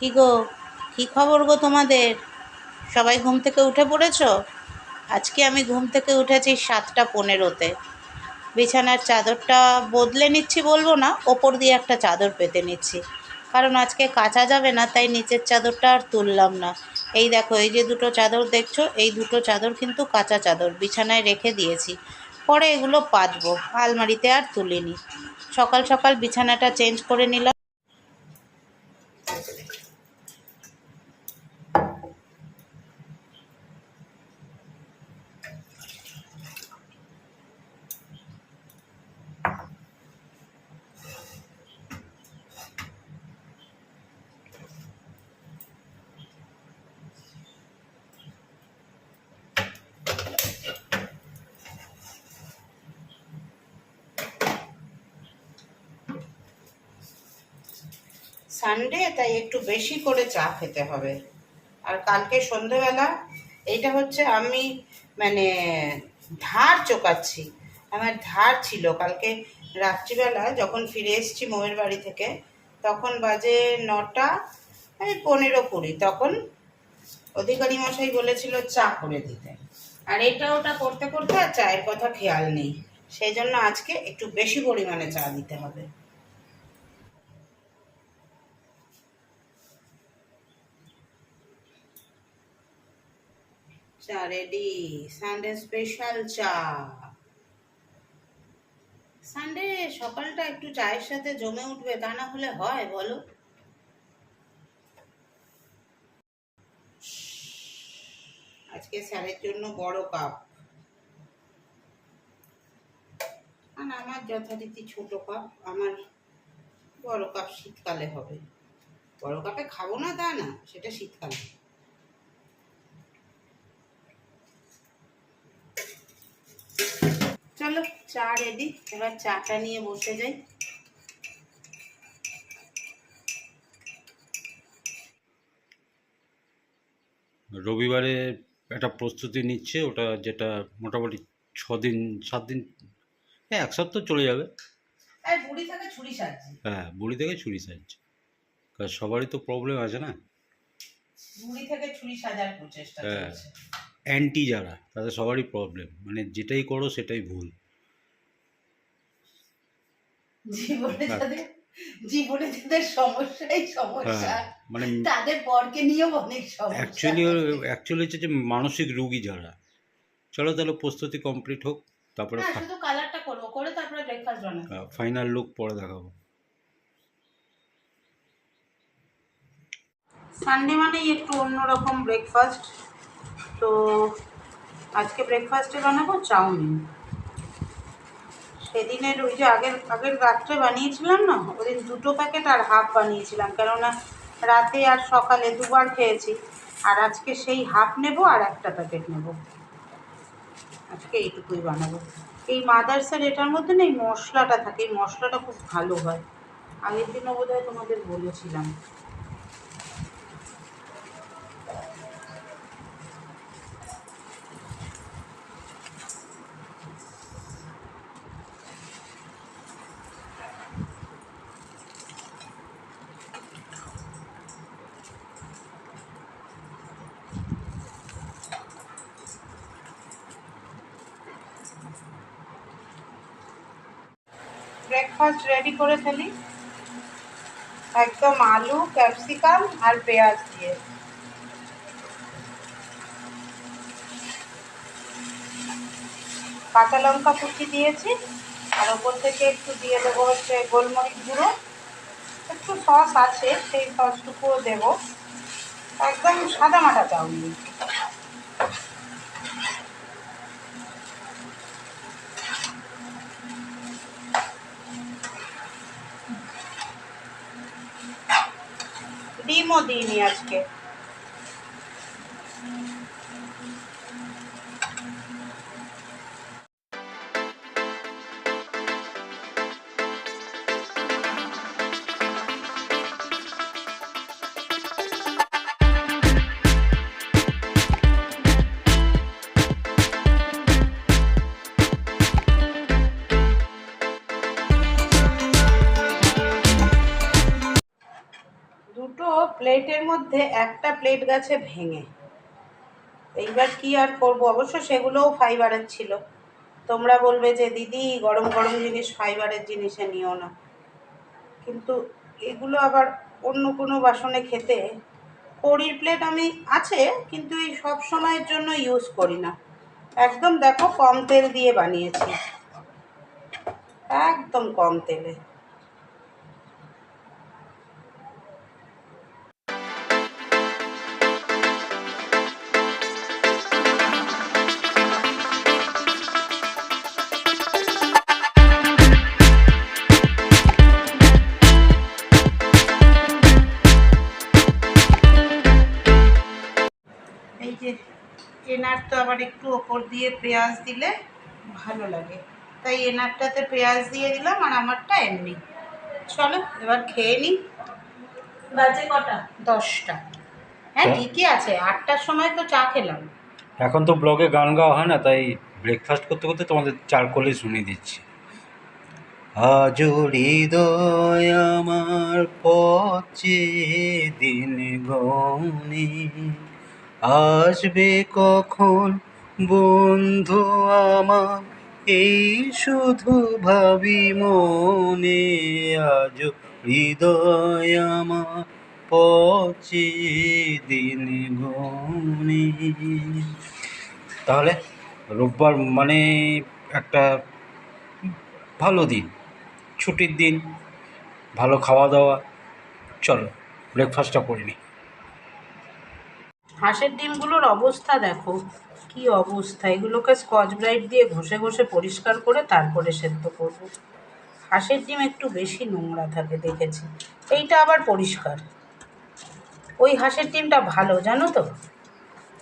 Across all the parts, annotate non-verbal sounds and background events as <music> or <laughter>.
কি গো? কি খবর গো তোমাদের? সবাই ঘুম থেকে উঠে পড়েছো? আজকে আমি ঘুম থেকে উঠেছি সাতটা পনেরোতে। বিছানার চাদরটা বদলে নিচ্ছি বলব না, ওপর দিয়ে একটা চাদর পেতে নিচ্ছি। কারণ আজকে কাচা যাবে না, তাই নিচের চাদরটা আর তুললাম না। এই দেখো, এই যে দুটো চাদর দেখছ, এই দুটো চাদর কিন্তু কাঁচা চাদর, বিছানায় রেখে দিয়েছি। পরে এগুলো পাতবো, আলমারিতে আর তুলিনি। সকাল সকাল বিছানাটা চেঞ্জ করে নিলাম। সানডে তাই একটু বেশি করে চা খেতে হবে। আর কালকে সন্ধেবেলা, এইটা হচ্ছে আমি মানে ধার চোকাচ্ছি। আমার ধার ছিল। কালকে রাত্রিবেলা যখন ফিরে এসেছি মোয়ের বাড়ি থেকে, তখন বাজে নটা, এই পনেরো কুড়ি, তখন অধিকারী মশাই বলেছিল চা করে দিতে। আর এটা ওটা করতে করতে আর চায়ের কথা খেয়াল নেই। সেই জন্য আজকে একটু বেশি পরিমাণে চা দিতে হবে। চা রেডি সানডে স্পেশাল চা। সানডে সকালটা একটু চায়ের সাথে জমে উঠবে, তা না হলে হয়, বলো। আজকে স্যারের জন্য বড় কাপ আর আমার যথারীতি ছোট কাপ আমার বড় কাপ শীতকালে হবে বড় কাপে খাব না তা না সেটা শীতকালে চলো চা রেডি এবার চাটা নিয়ে বসে যাই। রবিবারে একটা প্রস্তুতি নিচ্ছে ওটা যেটা মোটামুটি ছ দিন সাত দিন হ্যাঁ এক সপ্তাহ চলে যাবে। আর বুড়ি থাকে ছুরি সাজছে। হ্যাঁ বুড়ি থেকে ছুরি সাজছে। কারণ সবারই তো প্রবলেম আছে না? বুড়ি থেকে ছুরি সাজার প্রচেষ্টা হ্যাঁ। অ্যান্টি যারা তাদের সবারই প্রবলেম মানে যেটাই করো সেটাই ভুল। জীবনে হ্যাঁ। যাদের জীবনে যাদের সমস্যাই সমস্যা হ্যাঁ মানে তাদের পরকে নিয়েও অনেক সমস্যা। অ্যাকচুয়ালি অ্যাকচুয়ালি হচ্ছে যে মানসিক রুগী যারা। চলো তাহলে প্রস্তুতি কমপ্লিট হোক তারপরে শুধু কালারটা করব করে তারপরে ব্রেকফাস্ট বানাবো ফাইনাল লুক পরে দেখাবো। সানডে মানেই একটু অন্যরকম ব্রেকফাস্ট তো আজকে ব্রেকফাস্টে বানাবো চাউমিন। সেদিনের ওই যে আগের আগের রাত্রে বানিয়েছিলাম না, ওদিন দুটো প্যাকেট আর হাফ বানিয়েছিলাম, কেননা রাতে আর সকালে দুবার খেয়েছি। আর আজকে সেই হাফ নেব আর একটা প্যাকেট নেব। আজকে এইটুকুই বানাবো। এই মাদার্সের এটার মধ্যে না এই মশলাটা থাকে, এই মশলাটা খুব ভালো হয়। আগের দিনও বোধ তোমাদের বলেছিলাম। ব্রেকফাস্ট রেডি করে ফেলি। একদম আলু ক্যাপসিকাম আর পেঁয়াজ দিয়ে। কাঁচা লঙ্কা কুচি দিয়েছি। আর ওপর থেকে একটু দিয়ে দেবো হচ্ছে গোলমরিচ গুঁড়ো। একটু সস আছে, সেই সসটুকুও দেবো। একদম সাদা মাটা চাউমিন। ডিমও দিইনি আজকে মধ্যে একটা প্লেট গেছে ভেঙে। এইবার কি আর করব? অবশ্য সেগুলোও ফাইবারের ছিল। তোমরা বলবে যে, দিদি, গরম গরম জিনিস ফাইবারের জিনিসে নিও না। কিন্তু এগুলো আবার অন্য কোনো বাসনে খেতে কড়ির প্লেট আমি আছে, কিন্তু এই সব সময়ের জন্য ইউজ করি না। একদম দেখো কম তেল দিয়ে বানিয়েছি। একদম কম তেলে। আবার একটু ওপর দিয়ে পেঁয়াজ দিলে ভালো লাগে। তাই এনারটাতে পেঁয়াজ দিয়ে দিলাম আর আমারটা এমনি। চলো এবার খেয়ে নিই বাজে কটা? দশটা। হ্যাঁ ঠিকই আছে আটটার সময় তো চা খেলাম। এখন তো ব্লগে গান গাওয়া হয় না তাই ব্রেকফাস্ট করতে করতে তোমাদের চার কোলে শুনিয়ে দিচ্ছি। আজ হৃদয় আমার পচে দিন গনি। আসবে কখন বন্ধু আমার? এই শুধু ভাবি মনে, আজ হৃদয় আমার পচে দিন গনি। তাহলে রোববার মানে একটা ভালো দিন, ছুটির দিন, ভালো খাওয়া দাওয়া, চলো ব্রেকফাস্টটা করে নিই। হাঁসের ডিমগুলোর অবস্থা দেখো। কি অবস্থা? এগুলোকে স্কচ ব্রাইট দিয়ে ঘষে ঘষে পরিষ্কার করে তারপরে সেদ্ধ করব। হাঁসের ডিম একটু বেশি নোংরা থাকে দেখেছি। এইটা আবার পরিষ্কার। ওই হাঁসের ডিমটা ভালো, জানো তো?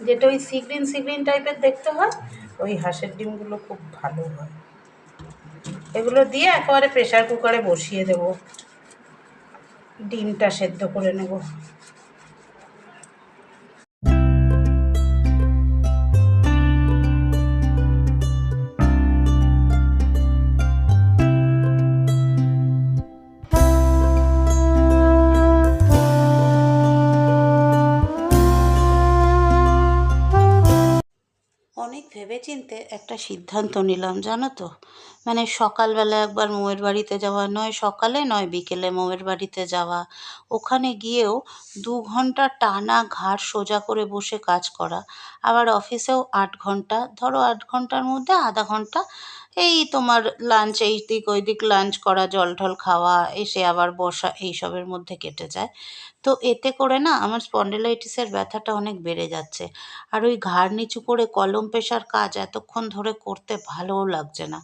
যেটা ওই সিগ্রিন সিগ্রিন টাইপের দেখতে হয়, ওই হাঁসের ডিমগুলো খুব ভালো হয়। এগুলো দিয়ে একেবারে প্রেশার কুকারে বসিয়ে দেব। ডিমটা সেদ্ধ করে নেব। একটা সিদ্ধান্ত নিলাম, জানো তো? মানে সকালবেলা একবার মোয়ের বাড়িতে যাওয়া নয়, সকালে নয়, বিকেলে মোয়ের বাড়িতে যাওয়া। ওখানে গিয়েও দু ঘণ্টা টানা ঘাড় সোজা করে বসে কাজ করা। আবার অফিসেও আট ঘণ্টা, ধরো আট ঘণ্টার মধ্যে আধা ঘণ্টা এই তোমার লাঞ্চ এই দিক ওই দিক লাঞ্চ করা, জল টল খাওয়া, এসে আবার বসা, এইসবের মধ্যে কেটে যায়। তো এতে করে না আমার স্পন্ডিলাইটিসের ব্যথাটা অনেক বেড়ে যাচ্ছে। আর ওই ঘাড় নিচু করে কলম পেশার কাজ এতক্ষণ ধরে করতে ভালোও লাগছে না।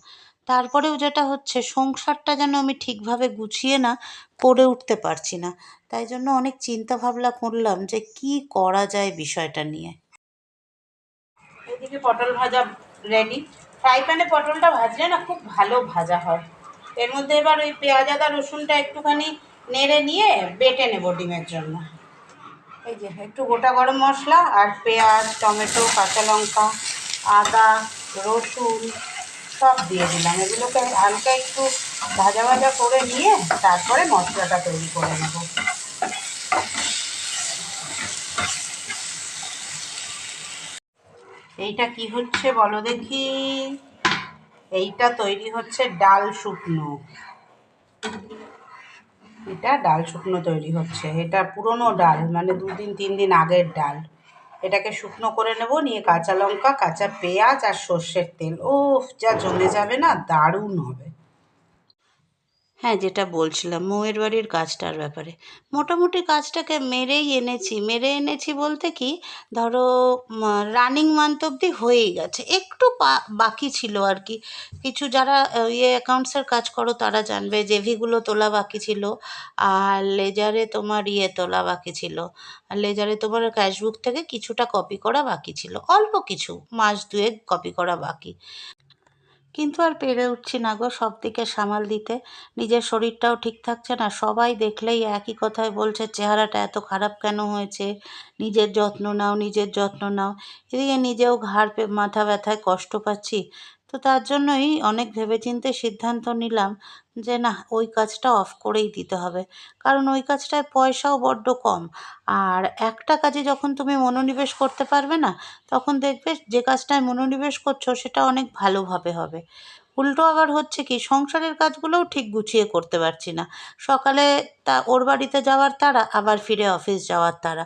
তারপরেও যেটা হচ্ছে, সংসারটা যেন আমি ঠিকভাবে গুছিয়ে না করে উঠতে পারছি না। তাই জন্য অনেক চিন্তা ভাবনা করলাম যে কি করা যায় বিষয়টা নিয়ে। এদিকে পটল ভাজা রেডি ফ্রাই প্যানে পটলটা ভাজলে না খুব ভালো ভাজা হয়। এর মধ্যে এবার ওই পেঁয়াজ, আদা, রসুনটা একটুখানি নেড়ে নিয়ে বেটে নেব ডিমের জন্য। এই যে, একটু গোটা গরম মশলা আর পেঁয়াজ, টমেটো, কাঁচা লঙ্কা, আদা, রসুন সব দিয়ে দিলাম। এগুলোকে হালকা একটু ভাজা ভাজা করে নিয়ে তারপরে মশলাটা তৈরি করে নেব। এইটা কি হচ্ছে বলো দেখি। এইটা তৈরি হচ্ছে ডাল শুকনো। এটা ডাল শুকনো তৈরি হচ্ছে। এটা পুরনো ডাল মানে দুদিন তিন দিন আগের ডাল। এটাকে শুকনো করে নেব, নিয়ে কাঁচা লঙ্কা, কাঁচা পেঁয়াজ আর সর্ষের তেল। ও যা জমে যাবে না, দারুণ হবে। হ্যাঁ যেটা বলছিলাম, মৌয়ের বাড়ির কাজটার ব্যাপারে। মোটামুটি কাজটাকে মেরেই এনেছি। মেরে এনেছি বলতে কি, ধরো রানিং মান্থ অবধি হয়েই গেছে। একটু বাকি ছিল আর কি। কিছু যারা ইয়ে অ্যাকাউন্টসের কাজ করো, তারা জানবে জেভিগুলো তোলা বাকি ছিল, আর লেজারে তোমার ইয়ে তোলা বাকি ছিল। আর লেজারে তোমার ক্যাশবুক থেকে কিছুটা কপি করা বাকি ছিল। অল্প কিছু, মাস দুয়েক কপি করা বাকি। কিন্তু আর পেরে উঠছি না গো সব দিকে সামাল দিতে। নিজের শরীরটাও ঠিক থাকছে না, সবাই দেখলেই একই কথায় বলছে, চেহারাটা এত খারাপ কেন হয়েছে? নিজের যত্ন নাও, নিজের যত্ন নাও। এদিকে নিজেও ঘাড় মাথা ব্যথায় কষ্ট পাচ্ছি। তো তার জন্যই অনেক ভেবেচিন্তে সিদ্ধান্ত নিলাম যে না, ওই কাজটা অফ করেই দিতে হবে। কারণ ওই কাজটায় পয়সাও বড্ড কম। আর একটা কাজে যখন তুমি মনোনিবেশ করতে পারবে না, তখন দেখবে যে কাজটায় মনোনিবেশ করছ, সেটা অনেক ভালোভাবে হবে। উল্টো আবার হচ্ছে কি, সংসারের কাজগুলোও ঠিক গুছিয়ে করতে পারছি না। সকালে তা ওর বাড়িতে যাওয়ার তারা আবার ফিরে অফিস যাওয়ার তারা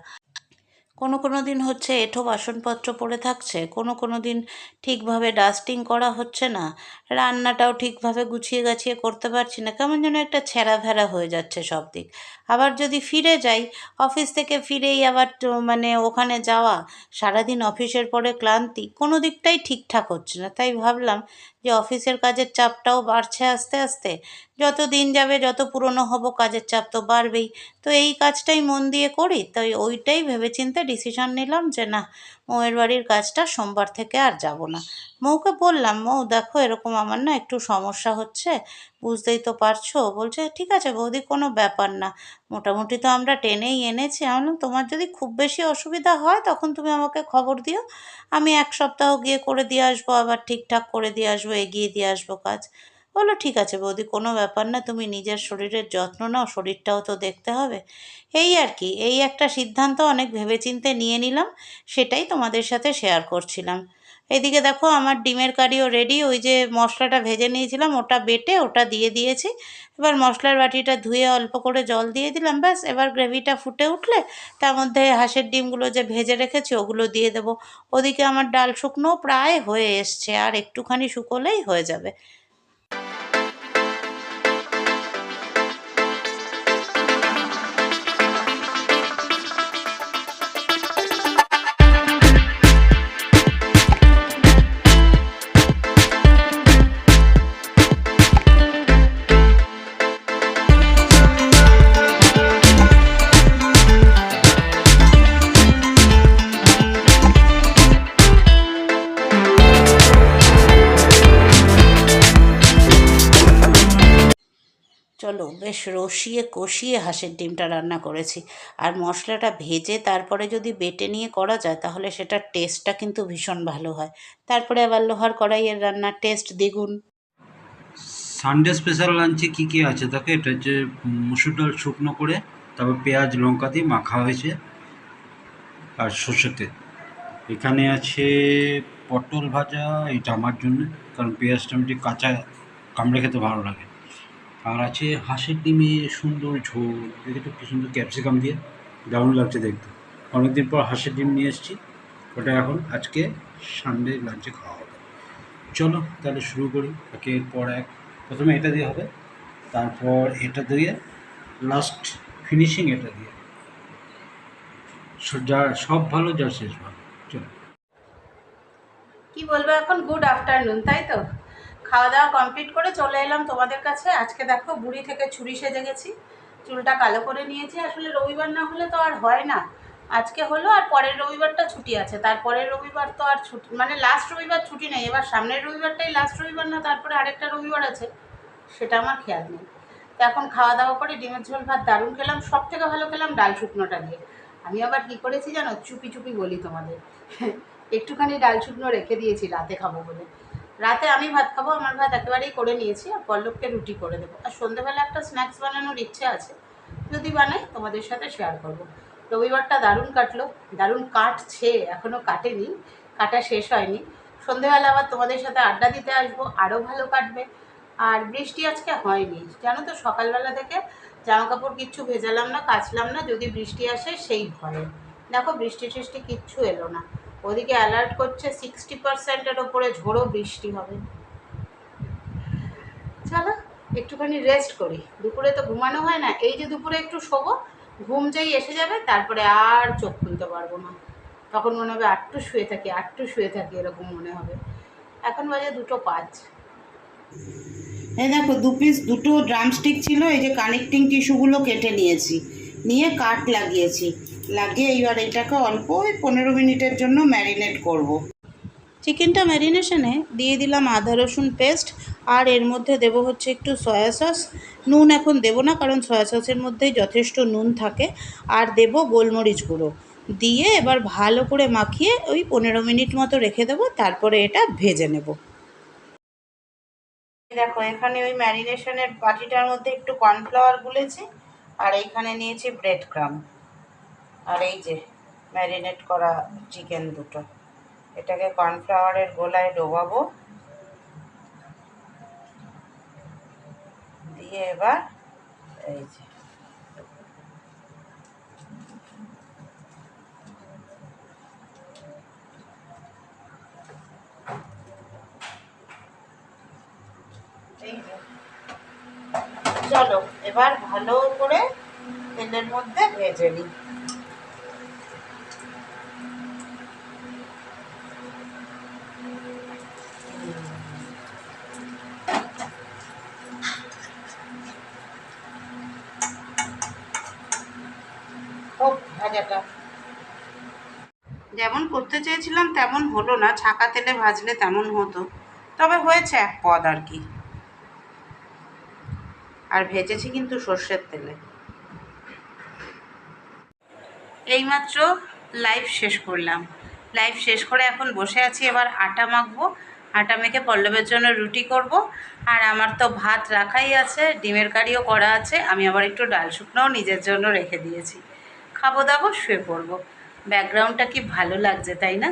কোনো কোনো দিন হচ্ছে এঁঠো বাসনপত্র পড়ে থাকছে, কোনো কোনো দিন ঠিকভাবে ডাস্টিং করা হচ্ছে না, রান্নাটাও ঠিকভাবে গুছিয়ে গাছিয়ে করতে পারছি না, কেমন যেন একটা ছেঁড়া ভেড়া হয়ে যাচ্ছে সব দিক আবার যদি ফিরে যাই অফিস থেকে ফিরেই আবার মানে ওখানে যাওয়া, সারাদিন অফিসের পরে ক্লান্তি, কোনো দিকটাই ঠিকঠাক হচ্ছে না। তাই ভাবলাম যে অফিসের কাজের চাপটাও বাড়ছে আস্তে আস্তে। যত দিন যাবে, যত পুরনো হব, কাজের চাপ তো বাড়বেই। তো এই কাজটাই মন দিয়ে করি, তাই ওইটাই ভেবেচিন্তে ডিসিশন নিলাম যে না, মৌয়ের বাড়ির কাজটা সোমবার থেকে আর যাব না। মৌকে বললাম, মৌ, দেখো এরকম আমার না একটু সমস্যা হচ্ছে। বুঝতেই তো পারছ? বলছে, ঠিক আছে বৌদি, কোনো ব্যাপার না। মোটামুটি তো আমরা টেনেই এনেছি। আমি তোমার যদি খুব বেশি অসুবিধা হয় তখন তুমি আমাকে খবর দিও। আমি এক সপ্তাহ গিয়ে করে দিয়ে আসব, আবার ঠিকঠাক করে দিয়ে আসব, এগিয়ে দিয়ে আসব কাজ। বলল, ঠিক আছে বৌদি, কোনো ব্যাপার না, তুমি নিজের শরীরের যত্ন নাও, শরীরটাও তো দেখতে হবে। এই আর কি, এই একটা সিদ্ধান্ত অনেক ভেবেচিন্তে নিয়ে নিলাম, সেটাই তোমাদের সাথে শেয়ার করছিলাম। এদিকে দেখো আমার ডিমের কারিও রেডি ওই যে মশলাটা ভেজে নিয়েছিলাম, ওটা বেটে ওটা দিয়ে দিয়েছি। এবার মশলার বাটিটা ধুয়ে অল্প করে জল দিয়ে দিলাম, ব্যাস। এবার গ্রেভিটা ফুটে উঠলে তার মধ্যে হাঁসের ডিমগুলো যে ভেজে রেখেছি, ওগুলো দিয়ে দেবো। ওদিকে আমার ডাল শুকনো প্রায় হয়ে এসছে, আর একটুখানি শুকোলেই হয়ে যাবে। রসিয়ে কষিয়ে হাঁসের ডিমটা রান্না করেছি। আর মশলাটা ভেজে তারপরে যদি বেটে নিয়ে করা যায়, তাহলে সেটার টেস্টটা কিন্তু ভীষণ ভালো হয়। তারপরে আবার লোহার কড়াইয়ের রান্নার টেস্ট দ্বিগুণ সানডে স্পেশাল লাঞ্চে কী কী আছে? দেখো, এটা হচ্ছে মুসুর ডাল শুকনো করে, তারপর পেঁয়াজ, লঙ্কা দিয়ে মাখা হয়েছে, আর সর্ষের তেল। এখানে আছে পটল ভাজা, এটা আমার জন্য, কারণ পেঁয়াজটা আমি কাঁচা কামড়ে খেতে ভালো লাগে। আর আছে হাঁসের ডিমে সুন্দর ঝোল, দেখে কি সুন্দর ক্যাপসিকাম দিয়ে দারুণ লাগছে দেখতে। অনেকদিন পর হাঁসের ডিম নিয়ে এসেছি, ওটা এখন আজকে সানডে লাঞ্চে খাওয়া হবে। চলো তাহলে শুরু করি, একের পর এক। প্রথমে এটা দিয়ে হবে, তারপর এটা দিয়ে লাস্ট ফিনিশিং এটা দিয়ে। যার সব ভালো, যা শেষ ভালো। চলো। কি বলব এখন? গুড আফটারনুন তাই তো? খাওয়া দাওয়া কমপ্লিট করে চলে এলাম তোমাদের কাছে। আজকে দেখো বুড়ি থেকে ছুরি সেজে গেছি। চুলটা কালো করে নিয়েছি। আসলে রবিবার না হলে তো আর হয় না। আজকে হলো আর পরের রবিবারটা ছুটি আছে। তারপরের রবিবার তো আর ছুটি মানে লাস্ট রবিবার ছুটি নেই। এবার সামনের রবিবারটাই লাস্ট রবিবার না, তারপরে আরেকটা রবিবার আছে। সেটা আমার খেয়াল নেই। তো এখন খাওয়া দাওয়া করে ডিমের ঝোল, ভাত, দারুণ খেলাম। সব থেকে ভালো খেলাম ডাল শুকনোটা দিয়ে। আমি আবার কী করেছি জানো? চুপি চুপি বলি তোমাদের। <laughs> একটুখানি ডাল শুকনো রেখে দিয়েছি, রাতে খাব বলে। রাতে আমি ভাত খাব, আমার ভাত একেবারেই করে নিয়েছি, আর পল্লবকে রুটি করে দেবো। আর সন্ধ্যেবেলা একটা স্ন্যাক্স বানানোর ইচ্ছে আছে, যদি বানাই তোমাদের সাথে শেয়ার করব। রবিবারটা দারুণ কাটলো, দারুণ কাটছে এখনও কাটেনি, কাটা শেষ হয়নি। সন্ধ্যেবেলা আবার তোমাদের সাথে আড্ডা দিতে আসব আরও ভালো কাটবে। আর বৃষ্টি আজকে হয়নি, জানো তো সকালবেলা থেকে জামা কাপড় কিচ্ছু ভেজালাম না, কাচলাম না, যদি বৃষ্টি আসে সেই ভয়ে। দেখো বৃষ্টি টিষ্টি কিচ্ছু এলো না। ওদিকে অ্যালার্ট করছে সিক্সটি পার্সেন্টের ওপরে ঝোড়ো বৃষ্টি হবে। চলো, একটুখানি রেস্ট করি। দুপুরে তো ঘুমানো হয় না, এই যে দুপুরে একটু শোবো, ঘুম যেই এসে যাবে, তারপরে আর চোখ খুলতে পারব না। তখন মনে হবে আটটু শুয়ে থাকি আটটু শুয়ে থাকি, এরকম মনে হবে। এখন বাজে দুটো পাঁচ। এই দেখো, দু পিস দুটো ড্রামস্টিক ছিল, এই যে কানেক্টিং টিস্যুগুলো কেটে নিয়েছি। নিয়ে কাট লাগিয়েছি। লাগিয়ে এইবার এটাকে অল্প ওই পনেরো মিনিটের জন্য ম্যারিনেট করব। চিকেনটা ম্যারিনেশনে দিয়ে দিলাম আদা, রসুন পেস্ট, আর এর মধ্যে দেবো হচ্ছে একটু সয়া সস। নুন এখন দেবো না, কারণ সয়া সসের মধ্যেই যথেষ্ট নুন থাকে। আর দেবো গোলমরিচ গুঁড়ো। দিয়ে এবার ভালো করে মাখিয়ে ওই পনেরো মিনিট মতো রেখে দেবো, তারপরে এটা ভেজে নেব। দেখো, এখানে ওই ম্যারিনেশনের বাটিটার মধ্যে একটু কর্নফ্লাওয়ার গুলেছি। আর এইখানে নিয়েছি ব্রেড ক্রাম আর এই যে ম্যারিনেট করা চিকেন দুটো। এটাকে কর্নফ্লাওয়ারের গোলায় ডোবাবো। দিয়ে এবার এই যে এই যে। চলো এবার ভালো করে তেলের মধ্যে ভেজে নিই। যেমন করতে চেয়েছিলাম তেমন হলো না, ছাকা তেলে ভাজলে তেমন হতো। তবে হয়েছে এক পদ আর কি। আর ভেজেছি কিন্তু সর্ষের তেলে। এইমাত্র লাইভ শেষ করলাম। লাইভ শেষ করে এখন বসে আছি, এবার আটা মাখবো। আটা মেখে পল্লবের জন্য রুটি করব। আর আমার তো ভাত রাখাই আছে, ডিমের কারিও করা আছে। আমি আবার একটু ডাল শুকনোও নিজের জন্য রেখে দিয়েছি। খাব দাবো, শুয়ে পড়ব। ব্যাকগ্রাউন্ডটা কি ভালো লাগছে, তাই না?